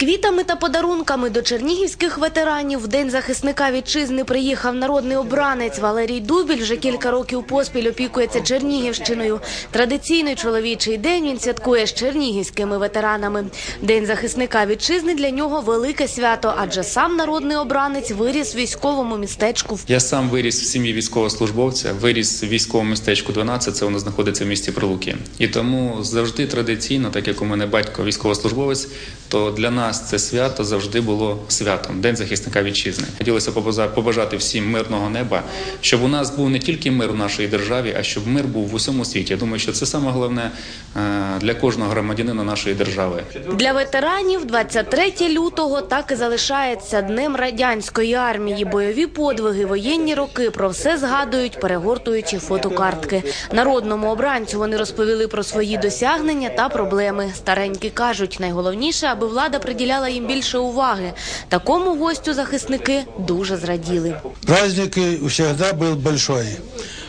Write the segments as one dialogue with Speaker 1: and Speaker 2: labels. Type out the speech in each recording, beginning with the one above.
Speaker 1: квітами та подарунками до чернігівських ветеранів в День захисника вітчизни приїхав народний обранець Валерій Дубіль. Вже кілька років поспіль опікується Чернігівщиною. Традиційний чоловічий день він святкує з чернігівськими ветеранами. День захисника вітчизни для нього велике свято, адже сам народний обранець виріс в військовому містечку
Speaker 2: Я сам виріс в сім'ї військовослужбовця, виріс в військовому містечку 12, це воно знаходиться в місті Прилуки. І тому завжди традиційно, так як у мене батько військовослужбовець, то для нас це свято завжди було святом День захисника вітчизни. Хотілося побажа- побажати всім мирного неба, щоб у нас був не тільки мир у нашій державі, а щоб мир був в усьому світі. Я думаю, що це саме головне е, для кожного громадянина нашої держави.
Speaker 1: Для ветеранів 23 лютого так і залишається днем радянської армії. Бойові подвиги, воєнні роки про все згадують, перегортуючи фотокартки. Народному обранцю вони розповіли про свої досягнення та проблеми. Старенькі кажуть, найголовніше, аби влада приділяла їм більше уваги. Такому гостю захисники дуже зраділи.
Speaker 3: Праздник э, всегда был большой.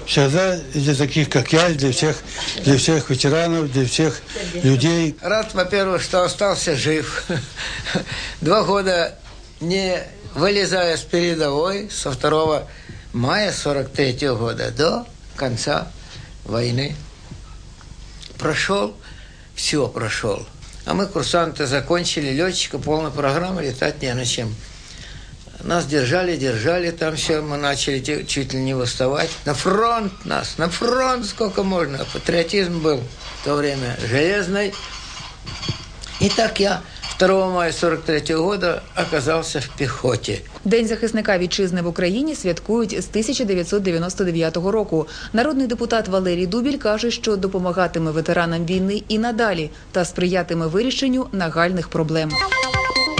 Speaker 3: Всегда для таких, как я, для всех, для всех ветеранов, для всех людей,
Speaker 4: Рад, во-первых, что остался жив. Два года не вылезая с передовой со 2 мая 43 года до конца войны. Прошел, все прошел. А мы, курсанты, закончили, летчика, полная программа, летать не на чем. Нас держали, держали, там все, мы начали чуть ли не восставать. На фронт нас, на фронт сколько можно. Патриотизм был в то время железный. И так я 2 мая 43 года оказался в пехоте.
Speaker 5: День захисника вітчизни в Україні святкують з 1999 року. Народний депутат Валерій Дубіль каже, що допомагатиме ветеранам війни і надалі та сприятиме вирішенню нагальних проблем.